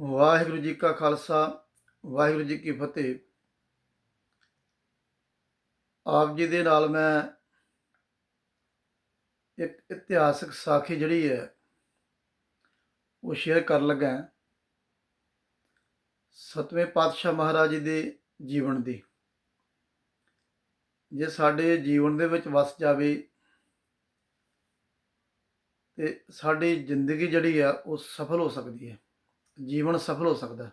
ਵਾਹਿਗੁਰੂ ਜੀ ਕਾ ਖਾਲਸਾ, ਵਾਹਿਗੁਰੂ ਜੀ ਕੀ ਫਤਿਹ। ਆਪ ਜੀ ਦੇ ਨਾਲ ਮੈਂ ਇੱਕ ਇਤਿਹਾਸਕ ਸਾਖੀ ਜਿਹੜੀ ਹੈ, ਉਹ ਸ਼ੇਅਰ ਕਰਨ ਲੱਗਾ ਹਾਂ। ਸਤਵੇਂ ਪਾਤਸ਼ਾਹ ਮਹਾਰਾਜ ਜੀ ਦੇ ਜੀਵਨ ਦੀ। ਜੇ ਸਾਡੇ ਜੀਵਨ ਦੇ ਵਿੱਚ ਵਸ ਜਾਵੇ ਤੇ ਸਾਡੀ ਜ਼ਿੰਦਗੀ ਜਿਹੜੀ ਆ, ਉਹ ਸਫਲ ਹੋ ਸਕਦੀ ਹੈ। ਜੀਵਨ ਸਫਲ ਹੋ ਸਕਦਾ ਹੈ।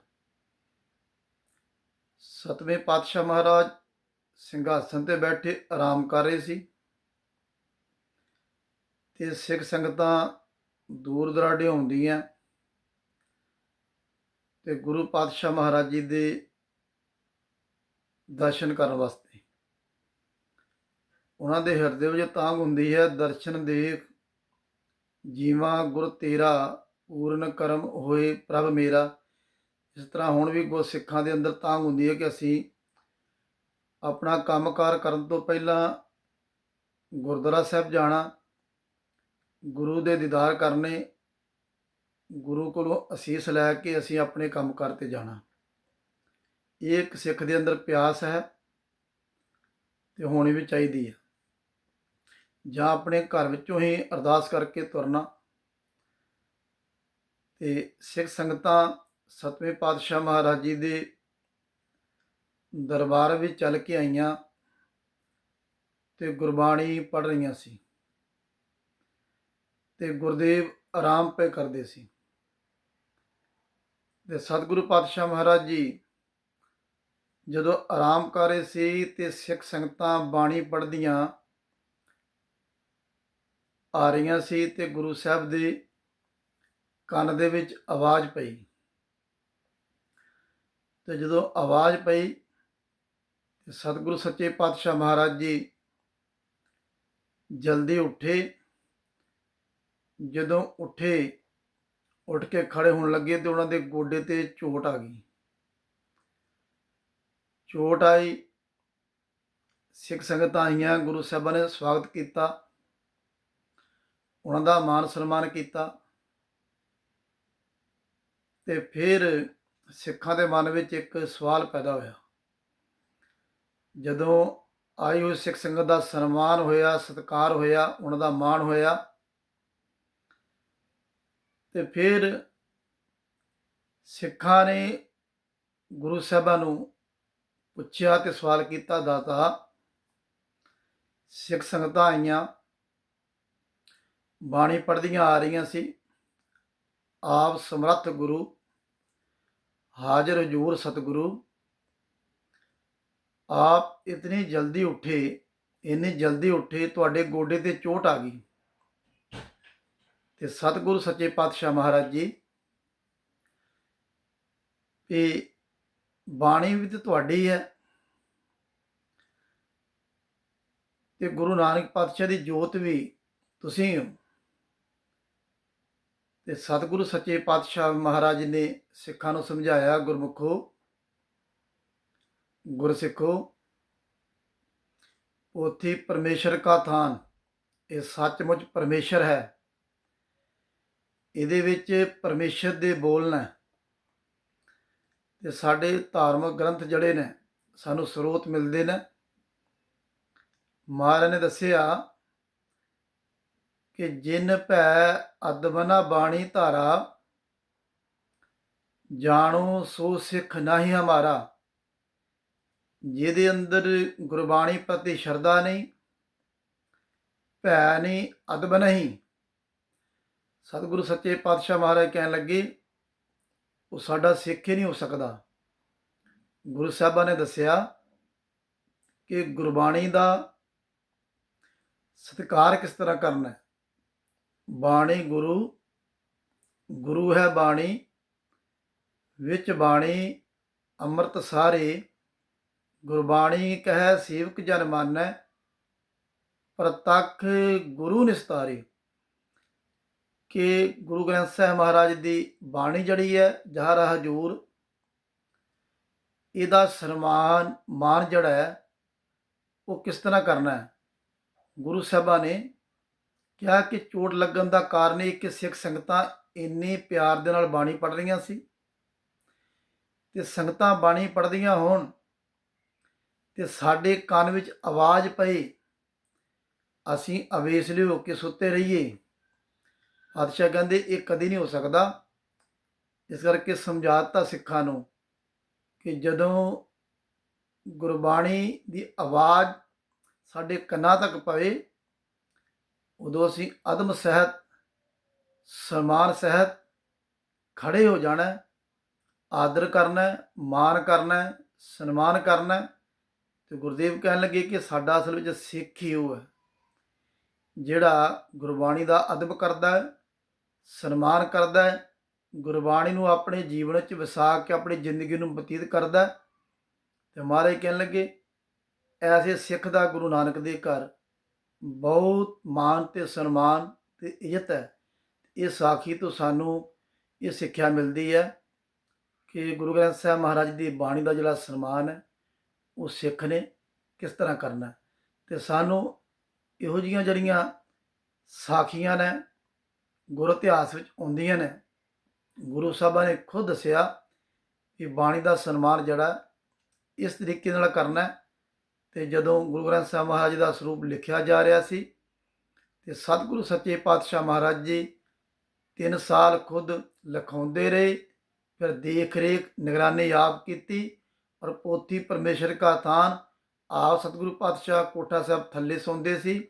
ਸਤਵੇਂ ਪਾਤਸ਼ਾਹ ਮਹਾਰਾਜ ਸਿੰਘਾਸਨ ਤੇ ਬੈਠੇ ਆਰਾਮ ਕਰ ਰਹੇ ਸੀ ਤੇ ਸਿੱਖ ਸੰਗਤਾਂ ਦੂਰ ਦਰਾਡੇ ਆਉਂਦੀਆਂ ਤੇ ਗੁਰੂ ਪਾਤਸ਼ਾਹ ਮਹਾਰਾਜ ਜੀ ਦੇ ਦਰਸ਼ਨ ਕਰਨ ਵਾਸਤੇ ਉਹਨਾਂ ਦੇ ਹਿਰਦੇ ਵਿੱਚ ਤਾਂਗ ਹੁੰਦੀ ਹੈ, ਦਰਸ਼ਨ ਦੇਖ ਜੀਵਾ ਗੁਰ ਤੇਰਾ ਪੂਰਨ ਕਰਮ ਹੋਏ ਪ੍ਰਭ ਮੇਰਾ। ਇਸ ਤਰ੍ਹਾਂ ਹੁਣ ਵੀ ਗੁਰ ਸਿੱਖਾਂ ਦੇ ਅੰਦਰ ਤਾਂਗ ਹੁੰਦੀ ਹੈ ਕਿ ਅਸੀਂ ਆਪਣਾ ਕੰਮਕਾਰ ਕਰਨ ਤੋਂ ਪਹਿਲਾਂ ਗੁਰਦੁਆਰਾ ਸਾਹਿਬ ਜਾਣਾ, ਗੁਰੂ ਦੇ ਦੀਦਾਰ ਕਰਨੇ, ਗੁਰੂ ਕੋਲੋਂ ਅਸੀਸ ਲੈ ਕੇ ਅਸੀਂ ਆਪਣੇ ਕੰਮਕਾਰ ਤੇ ਜਾਣਾ। ਇਹ ਇੱਕ ਸਿੱਖ ਦੇ ਅੰਦਰ ਪਿਆਸ ਹੈ ਤੇ ਹੋਣੀ ਵੀ ਚਾਹੀਦੀ ਹੈ। ਜਾਂ ਆਪਣੇ ਘਰ ਵਿੱਚੋਂ ਹੀ ਅਰਦਾਸ ਕਰਕੇ ਤੁਰਨਾ। ਤੇ ਸਿੱਖ ਸੰਗਤਾਂ ਸਤਵੇਂ ਪਾਤਸ਼ਾਹ ਮਹਾਰਾਜ ਜੀ ਦੇ ਦਰਬਾਰ ਵਿੱਚ ਚੱਲ ਕੇ ਆਈਆਂ ਤੇ ਗੁਰਬਾਣੀ ਪੜ੍ਹ ਰਹੀਆਂ ਸੀ ਤੇ ਗੁਰਦੇਵ ਆਰਾਮ ਪਏ ਕਰਦੇ ਸੀ। ਤੇ ਸਤਿਗੁਰੂ ਪਾਤਸ਼ਾਹ ਮਹਾਰਾਜ ਜੀ ਜਦੋਂ ਆਰਾਮ ਕਰ ਰਹੇ ਸੀ ਤੇ ਸਿੱਖ ਸੰਗਤਾਂ ਬਾਣੀ ਪੜ੍ਹਦੀਆਂ ਆ ਰਹੀਆਂ ਸੀ ਤੇ ਗੁਰੂ ਸਾਹਿਬ ਦੇ ਕੰਨ ਦੇ ਵਿੱਚ ਆਵਾਜ਼ ਪਈ। ਤੇ ਜਦੋਂ ਆਵਾਜ਼ ਪਈ ਸਤਿਗੁਰੂ ਸੱਚੇ ਪਾਤਸ਼ਾਹ ਮਹਾਰਾਜ ਜੀ ਜਲਦੀ ਉੱਠੇ। ਜਦੋਂ ਉੱਠੇ, ਉੱਠ ਕੇ ਖੜੇ ਹੋਣ ਲੱਗੇ ਤੇ ਉਹਨਾਂ ਦੇ ਗੋਡੇ ਤੇ ਚੋਟ ਆ ਗਈ। ਚੋਟ ਆਈ। ਸਿੱਖ ਸੰਗਤਾਂ ਆਈਆਂ, ਗੁਰੂ ਸਾਹਿਬਾਂ ਨੇ ਸਵਾਗਤ ਕੀਤਾ। ਉਹਨਾਂ ਦਾ ਮਾਨ ਸਨਮਾਨ ਕੀਤਾ। ਤੇ ਫਿਰ ਸਿੱਖਾਂ ਦੇ ਮਨ ਵਿੱਚ ਇੱਕ ਸਵਾਲ ਪੈਦਾ ਹੋਇਆ। ਜਦੋਂ ਆਈ ਹੋਈ ਸਿੱਖ ਸੰਗਤ ਦਾ ਸਨਮਾਨ ਹੋਇਆ, ਸਤਿਕਾਰ ਹੋਇਆ, ਉਹਨਾਂ ਦਾ ਮਾਣ ਹੋਇਆ, ਤੇ ਫਿਰ ਸਿੱਖਾਂ ਨੇ ਗੁਰੂ ਸਾਹਿਬਾਂ ਨੂੰ ਪੁੱਛਿਆ ਤੇ ਸਵਾਲ ਕੀਤਾ, ਦਾਤਾ, ਸਿੱਖ ਸੰਗਤਾਂ ਆਈਆਂ, ਬਾਣੀ ਪੜ੍ਹਦੀਆਂ ਆ ਰਹੀਆਂ ਸੀ। ਆਪ ਸਮਰੱਥ ਗੁਰੂ ਹਾਜ਼ਰ ਹਜੂਰ ਸਤਿਗੁਰੂ, ਆਪ ਇਤਨੀ ਜਲਦੀ ਉੱਠੇ, ਇੰਨੀ ਜਲਦੀ ਉੱਠੇ, ਤੁਹਾਡੇ ਗੋਡੇ ਤੇ ਚੋਟ ਆ ਗਈ। ਤੇ ਸਤਿਗੁਰੂ ਸੱਚੇ ਪਾਤਸ਼ਾਹ ਮਹਾਰਾਜ ਜੀ ਇਹ ਬਾਣੀ ਵੀ ਤੇ ਤੁਹਾਡੀ ਹੈ। ਤੇ ਗੁਰੂ ਨਾਨਕ ਪਾਤਸ਼ਾਹ ਦੀ ਜੋਤ ਵੀ ਤੁਸੀਂ ਹੋ। ਤੇ ਸਤਿਗੁਰੂ ਸੱਚੇ ਪਾਤਸ਼ਾਹ ਮਹਾਰਾਜ ਨੇ ਸਿੱਖਾਂ ਨੂੰ ਸਮਝਾਇਆ, ਗੁਰਮੁਖੋ, ਗੁਰਸਿੱਖੋ, ਉਥੇ ਪਰਮੇਸ਼ਰ ਕਾ ਥਾਨ, ਇਹ ਸੱਚਮੁੱਚ ਪਰਮੇਸ਼ਰ ਹੈ। ਇਹਦੇ ਵਿੱਚ ਪਰਮੇਸ਼ਰ ਦੇ ਬੋਲ ਨੇ ਤੇ ਸਾਡੇ ਧਾਰਮਿਕ ਗ੍ਰੰਥ ਜਿਹੜੇ ਨੇ, ਸਾਨੂੰ ਸਰੋਤ ਮਿਲਦੇ ਨੇ। ਮਹਾਰਾਜ ਨੇ ਦੱਸਿਆ ਕਿ ਜਿਨ ਭੈ ਅਦਬਨਾ ਬਾਣੀ ਧਾਰਾ, ਜਾਣੋ ਸੋ ਸਿੱਖ ਨਹੀਂ ਹਮਾਰਾ। ਜਿਹਦੇ ਅੰਦਰ ਗੁਰਬਾਣੀ ਪ੍ਰਤੀ ਸ਼ਰਧਾ ਨਹੀਂ, ਭੈ ਨਹੀਂ, ਅਦਬ ਨਹੀਂ। ਸਤਿਗੁਰੂ ਸੱਚੇ ਪਾਤਸ਼ਾਹ ਮਹਾਰਾਜ ਕਹਿਣ ਲੱਗੇ, ਉਹ ਸਾਡਾ ਸਿੱਖ ਹੀ ਨਹੀਂ ਹੋ ਸਕਦਾ। ਗੁਰੂ ਸਾਹਿਬਾਂ ਨੇ ਦੱਸਿਆ ਕਿ ਗੁਰਬਾਣੀ ਦਾ ਸਤਿਕਾਰ ਕਿਸ ਤਰ੍ਹਾਂ ਕਰਨਾ ਹੈ? ਬਾਣੀ ਗੁਰੂ ਗੁਰੂ ਹੈ ਬਾਣੀ, ਵਿੱਚ ਬਾਣੀ, ਅੰਮ੍ਰਿਤ ਸਾਰੇ, ਗੁਰਬਾਣੀ ਕਹੈ ਸੇਵਕ ਜਨ ਮਾਨੈ, ਪ੍ਰਤੱਖ ਗੁਰੂ ਨਿਸਤਾਰੇ। ਕਿ ਗੁਰੂ ਗ੍ਰੰਥ ਸਾਹਿਬ ਮਹਾਰਾਜ ਦੀ ਬਾਣੀ ਜਿਹੜੀ ਹੈ ਜਹਰਾ ਹਜੂਰ ਇਹਦਾ ਸਨਮਾਨ, ਮਾਨ ਜਿਹੜਾ ਹੈ, ਉਹ ਕਿਸ ਤਰ੍ਹਾਂ ਕਰਨਾ ਹੈ? ਗੁਰੂ ਸਾਹਿਬਾਂ ਨੇ ਕਿਹਾ ਕਿ ਚੋਟ ਲੱਗਣ ਦਾ ਕਾਰਨ ਇਹ ਕਿ ਸਿੱਖ ਸੰਗਤਾਂ ਇੰਨੇ ਪਿਆਰ ਦੇ ਨਾਲ ਬਾਣੀ ਪੜ੍ਹ ਰਹੀਆਂ ਸੀ ਤੇ ਸੰਗਤਾਂ ਬਾਣੀ ਪੜ੍ਹਦੀਆਂ ਹੋਣ ਤੇ ਸਾਡੇ ਕੰਨ ਵਿੱਚ ਆਵਾਜ਼ ਪਏ, ਅਸੀਂ ਅਵੇਸਲੇ ਹੋ ਕੇ ਸੁੱਤੇ ਰਹੀਏ। ਪਾਤਸ਼ਾਹ ਕਹਿੰਦੇ, ਇਹ ਕਦੀ ਨਹੀਂ ਹੋ ਸਕਦਾ। ਇਸ ਕਰਕੇ ਸਮਝਾਤਾ ਸਿੱਖਾਂ ਨੂੰ ਕਿ ਜਦੋਂ ਗੁਰਬਾਣੀ ਦੀ ਆਵਾਜ਼ ਸਾਡੇ ਕੰਨਾਂ ਤੱਕ ਪਵੇ ਉਦੋਂ ਅਸੀਂ ਅਦਮ ਸਹਿਤ ਸਨਮਾਨ ਸਹਿਤ ਖੜੇ ਹੋ ਜਾਣਾ ਆਦਰ ਕਰਨਾ ਹੈ, ਮਾਨ ਕਰਨਾ ਸਨਮਾਨ ਕਰਨਾ ਹੈ। ਤੇ ਗੁਰਦੇਵ ਕਹਿਣ ਲੱਗੇ ਕਿ ਸਾਡਾ ਅਸਲ ਵਿੱਚ ਸਿੱਖ ਹੀ ਉਹ ਹੈ ਜਿਹੜਾ ਗੁਰਬਾਣੀ ਦਾ ਅਦਬ ਕਰਦਾ ਹੈ ਸਨਮਾਨ ਕਰਦਾ ਹੈ ਗੁਰਬਾਣੀ ਨੂੰ ਆਪਣੇ ਜੀਵਨ ਵਿੱਚ ਵਸਾ ਕੇ ਆਪਣੀ ਜ਼ਿੰਦਗੀ ਨੂੰ ਬਤੀਤ ਕਰਦਾ ਹੈ ਤੇ ਮਹਾਰਾਜ ਕਹਿਣ ਲੱਗੇ ਐਸੇ ਸਿੱਖ ਦਾ ਗੁਰੂ ਨਾਨਕ ਦੇ ਘਰ ਬਹੁਤ ਮਾਨ ਤੇ ਸਨਮਾਨ ਤੇ ਇੱਜ਼ਤ ਹੈ ਇਹ ਸਾਖੀ ਤੋਂ ਸਾਨੂੰ ਇਹ ਸਿੱਖਿਆ ਮਿਲਦੀ ਹੈ ਕਿ ਗੁਰੂ ਗ੍ਰੰਥ ਸਾਹਿਬ ਮਹਾਰਾਜ ਦੀ ਬਾਣੀ ਦਾ ਜਿਹੜਾ ਸਨਮਾਨ ਹੈ, ਉਹ ਸਿੱਖ ਨੇ ਕਿਸ ਤਰ੍ਹਾਂ ਕਰਨਾ ਹੈ। ਤੇ ਸਾਨੂੰ ਇਹੋ ਜੀਆਂ ਜਿਹੜੀਆਂ ਸਾਖੀਆਂ ਨੇ, ਗੁਰ ਇਤਿਹਾਸ ਵਿੱਚ ਆਉਂਦੀਆਂ ਨੇ, ਗੁਰੂ ਸਾਹਿਬਾਂ ਨੇ ਖੁਦ ਦੱਸਿਆ ਕਿ ਬਾਣੀ ਦਾ ਸਨਮਾਨ ਜਿਹੜਾ ਇਸ ਤਰੀਕੇ ਨਾਲ ਕਰਨਾ ਤੇ ਜਦੋਂ ਗੁਰੂ ਗ੍ਰੰਥ ਸਾਹਿਬ ਮਹਾਰਾਜ ਦਾ ਸਰੂਪ ਲਿਖਿਆ ਜਾ ਰਿਹਾ ਸੀ, ਤੇ ਸਤਿਗੁਰੂ ਸੱਚੇ ਪਾਤਸ਼ਾਹ ਮਹਾਰਾਜ ਜੀ 3 ਸਾਲ ਖੁਦ ਲਿਖਾਉਂਦੇ ਰਹੇ, ਫਿਰ ਦੇਖ ਰੇਖ ਨਿਗਰਾਨੀ ਆਪ ਕੀਤੀ ਔਰ ਪੋਥੀ ਪਰਮੇਸ਼ਰ ਕਾ ਥਾਨ ਆਪ ਸਤਿਗੁਰੂ ਪਾਤਸ਼ਾਹ ਕੋਠਾ ਸਾਹਿਬ ਥੱਲੇ ਸੌਂਦੇ ਸੀ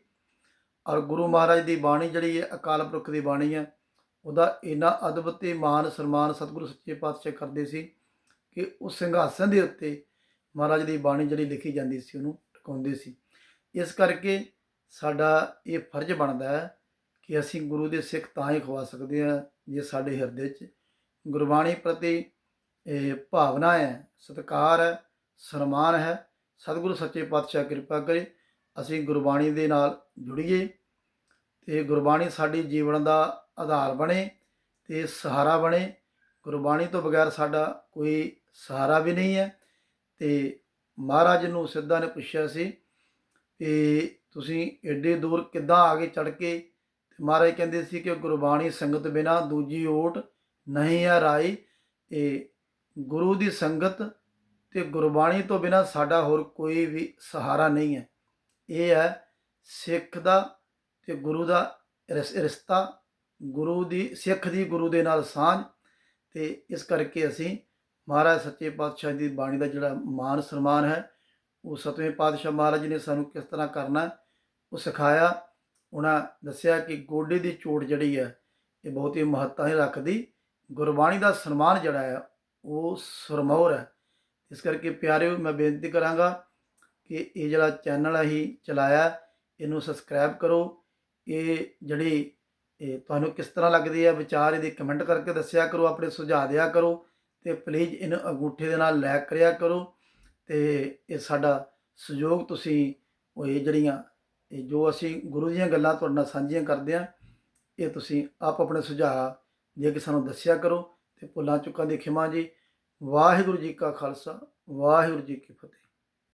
ਔਰ ਗੁਰੂ ਮਹਾਰਾਜ ਦੀ ਬਾਣੀ ਜਿਹੜੀ ਹੈ, ਅਕਾਲ ਪੁਰਖ ਦੀ ਬਾਣੀ ਹੈ, ਉਹਦਾ ਇੰਨਾ ਅਦਬ ਤੇ ਮਾਨ ਸਨਮਾਨ ਸਤਿਗੁਰੂ ਸੱਚੇ ਪਾਤਸ਼ਾਹ ਕਰਦੇ ਸੀ ਕਿ ਉਸ ਸਿੰਘਾਸਨ ਦੇ ਉੱਤੇ ਮਹਾਰਾਜ ਦੀ ਬਾਣੀ ਜਿਹੜੀ ਲਿਖੀ ਜਾਂਦੀ ਸੀ ਉਹਨੂੰ ਟਿਕਾਉਂਦੇ ਸੀ। ਇਸ ਕਰਕੇ ਸਾਡਾ ਇਹ ਫਰਜ਼ ਬਣਦਾ ਹੈ ਕਿ ਅਸੀਂ ਗੁਰੂ ਦੇ ਸਿੱਖ ਤਾਂ ਹੀ ਖਵਾ ਸਕਦੇ ਹਾਂ ਜੇ ਸਾਡੇ ਹਿਰਦੇ 'ਚ ਗੁਰਬਾਣੀ ਪ੍ਰਤੀ ਇਹ ਭਾਵਨਾ ਹੈ, ਸਤਿਕਾਰ ਹੈ, ਸਨਮਾਨ ਹੈ, ਸਤਿਗੁਰੂ ਸੱਚੇ ਪਾਤਸ਼ਾਹ ਕਿਰਪਾ ਕਰੇ, ਅਸੀਂ ਗੁਰਬਾਣੀ ਦੇ ਨਾਲ ਜੁੜੀਏ ਤੇ ਗੁਰਬਾਣੀ ਸਾਡੀ ਜੀਵਨ ਦਾ ਆਧਾਰ ਬਣੇ ਤੇ ਸਹਾਰਾ ਬਣੇ। ਗੁਰਬਾਣੀ ਤੋਂ ਬਗੈਰ ਸਾਡਾ ਕੋਈ ਸਹਾਰਾ ਵੀ ਨਹੀਂ ਹੈ। ਤੇ ਮਹਾਰਾਜ ਨੂੰ ਸਿੱਧਾ ਨੇ ਪੁੱਛਿਆ ਸੀ ਕਿ ਤੁਸੀਂ ਏਡੇ ਦੂਰ ਕਿੱਦਾਂ ਆ ਕੇ ਚੜ ਕੇ? ਤੇ ਮਹਾਰਾਜ ਕਹਿੰਦੇ ਸੀ ਕਿ ਗੁਰਬਾਣੀ ਸੰਗਤ ਬਿਨਾ ਦੂਜੀ ਓਟ ਨਹੀਂ ਹੈ ਰਾਈ। ਇਹ ਗੁਰੂ ਦੀ ਸੰਗਤ ਤੇ ਗੁਰਬਾਣੀ ਤੋਂ ਬਿਨਾ ਸਾਡਾ ਹੋਰ ਕੋਈ ਵੀ ਸਹਾਰਾ ਨਹੀਂ ਹੈ। ਇਹ ਹੈ ਸਿੱਖ ਦਾ ਤੇ ਗੁਰੂ ਦਾ ਰਿਸ- ਰਿਸ਼ਤਾ। ਗੁਰੂ ਦੀ, ਸਿੱਖ ਦੀ ਗੁਰੂ ਦੇ ਨਾਲ ਸਾਂਝ। ਤੇ ਇਸ ਕਰਕੇ ਅਸੀਂ ਮਹਾਰਾਜ ਸੱਚੇ ਪਾਤਸ਼ਾਹ ਦੀ ਬਾਣੀ ਦਾ ਜਿਹੜਾ ਮਾਨ ਸਨਮਾਨ ਹੈ, ਉਹ ਸਤਵੇਂ ਪਾਤਸ਼ਾਹ ਮਹਾਰਾਜ ਨੇ ਸਾਨੂੰ ਕਿਸ ਤਰ੍ਹਾਂ ਕਰਨਾ ਉਹ ਸਿਖਾਇਆ। ਉਹਨਾਂ ਦੱਸਿਆ ਕਿ ਗੋਡੇ ਦੀ ਚੋਟ ਜਿਹੜੀ ਹੈ, ਇਹ ਬਹੁਤ ਹੀ ਮਹੱਤਤਾ ਹੀ ਰੱਖਦੀ। ਗੁਰਬਾਣੀ ਦਾ ਸਨਮਾਨ ਜਿਹੜਾ ਹੈ, ਉਹ ਸਰਮੌਰ ਹੈ। ਇਸ ਕਰਕੇ ਪਿਆਰਿਓ, ਮੈਂ ਬੇਨਤੀ ਕਰਾਂਗਾ ਕਿ ਇਹ ਜਿਹੜਾ ਚੈਨਲ ਅਸੀਂ ਚਲਾਇਆ, ਇਹਨੂੰ ਸਬਸਕ੍ਰਾਈਬ ਕਰੋ। ਇਹ ਜਿਹੜੀ ਇਹ ਤੁਹਾਨੂੰ ਕਿਸ ਤਰ੍ਹਾਂ ਲੱਗਦੀ ਹੈ, ਵਿਚਾਰ ਇਹਦੇ ਕਮੈਂਟ ਕਰਕੇ ਦੱਸਿਆ ਕਰੋ, ਆਪਣੇ ਸੁਝਾਅ ਦਿਆ ਕਰੋ। ਤੇ ਪਲੀਜ਼ ਇਹਨੂੰ ਅੰਗੂਠੇ ਦੇ ਨਾਲ ਲੈ ਕਰਿਆ ਕਰੋ ਤੇ ਇਹ ਸਾਡਾ ਸਹਿਯੋਗ ਤੁਸੀਂ ਉਹ ਇਹ ਜਿਹੜੀਆਂ, ਇਹ ਜੋ ਅਸੀਂ ਗੁਰੂ ਦੀਆਂ ਗੱਲਾਂ ਤੁਹਾਡੇ ਨਾਲ ਸਾਂਝੀਆਂ ਕਰਦੇ ਆ ਇਹ ਤੁਸੀਂ ਆਪ ਆਪਣੇ ਸੁਝਾਅ ਦੇ ਕੇ ਸਾਨੂੰ ਦੱਸਿਆ ਕਰੋ ਤੇ ਭੁੱਲਾਂ ਚੁੱਕਾਂ ਦੀ ਖਿਮਾ ਜੀ। ਵਾਹਿਗੁਰੂ ਜੀ ਕਾ ਖਾਲਸਾ, ਵਾਹਿਗੁਰੂ ਜੀ ਕੀ ਫਤਿਹ।